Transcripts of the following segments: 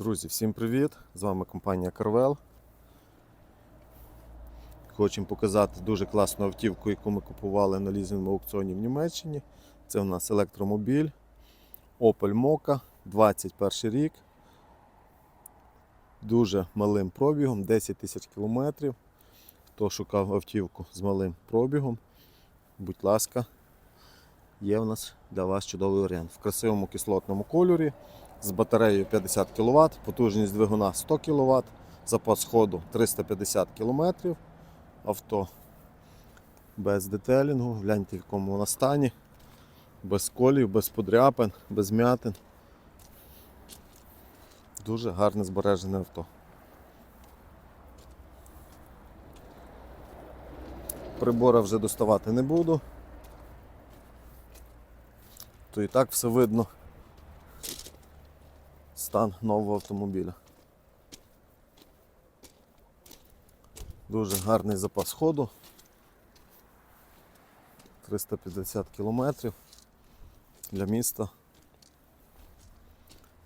Друзі, всім привіт! З вами компанія Carvel. Хочемо показати дуже класну автівку, яку ми купували на лізинговому аукціоні в Німеччині. Це у нас електромобіль Opel Mokka, 21 рік. Дуже малим пробігом, 10 тисяч кілометрів. Хто шукав автівку з малим пробігом, будь ласка, є у нас для вас чудовий варіант. В красивому кислотному кольорі з батареєю 50 кВт, потужність двигуна 100 кВт, запас ходу 350 км. Авто без детелінгу, гляньте в якому вона стані, без колів, без подряпин, без м'ятин. Дуже гарне збережене авто. Прибора вже доставати не буду. То і так все видно стан нового автомобіля. Дуже гарний запас ходу. 350 кілометрів для міста.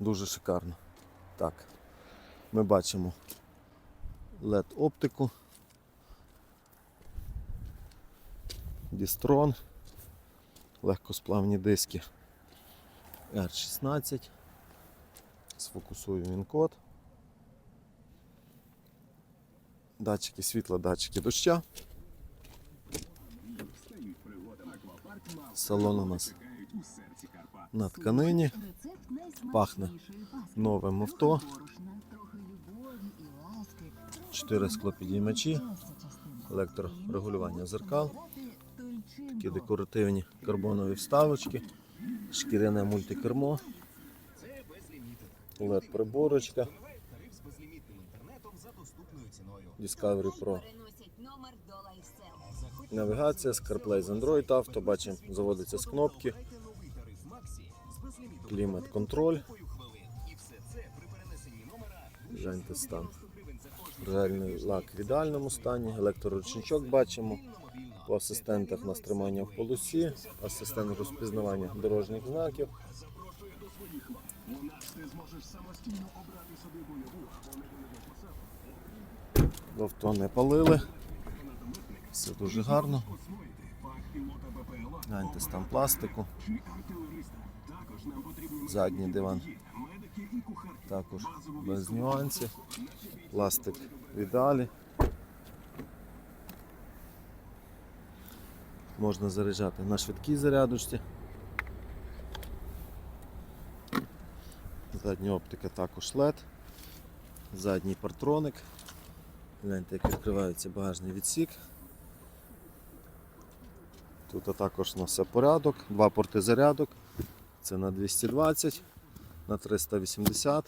Дуже шикарно. Так, ми бачимо LED оптику, Дістрон, легкосплавні диски R16. Сфокусую він код. Датчики світла, датчики доща. Салон у нас на тканині. Пахне новим авто. Чотири склопідіймачі, електрорегулювання зеркал, такі декоративні карбонові вставочки, шкіряне мультикермо, led приборочка, Discovery Pro. Навігація, CarPlay з Android Auto, бачимо, заводиться з кнопки, клімат контроль. Гляньте стан. Реальний лак в ідеальному стані, електроручничок бачимо. По асистентах у нас тримання в полосі, асистент розпізнавання дорожніх знаків. В авто не палили. Все дуже гарно. Гляньте стан пластику. Задній диван також без нюансів. Пластик в ідеалі. Можна заряджати на швидкій зарядочці. Задня оптика також LED. Задній партроник. Гляньте, як відкривається багажний відсік. Тут також у нас все порядок, два порти зарядок. Це на 220, на 380.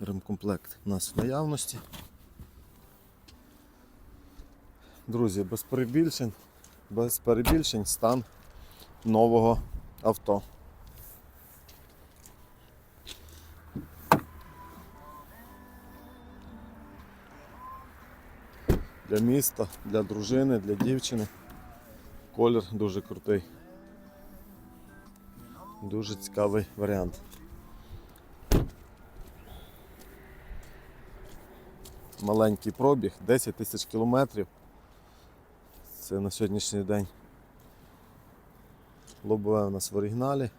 Ремкомплект у нас в наявності. Друзі, без перебільшень, без перебільшень стан нового авто. Для міста, для дружини, для дівчини. Колір дуже крутий. Дуже цікавий варіант. Маленький пробіг, 10 тисяч кілометрів. Це на сьогоднішній день лобове у нас в оригіналі.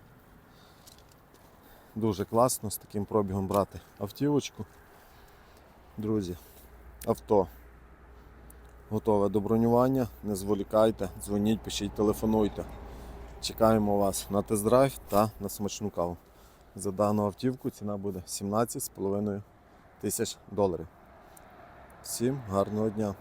Дуже класно з таким пробігом брати автівочку. Друзі, авто готове до бронювання. Не зволікайте, дзвоніть, пишіть, телефонуйте. Чекаємо вас на тест-драйв та на смачну каву. За дану автівку ціна буде 17,5 тисяч доларів. Всім гарного дня!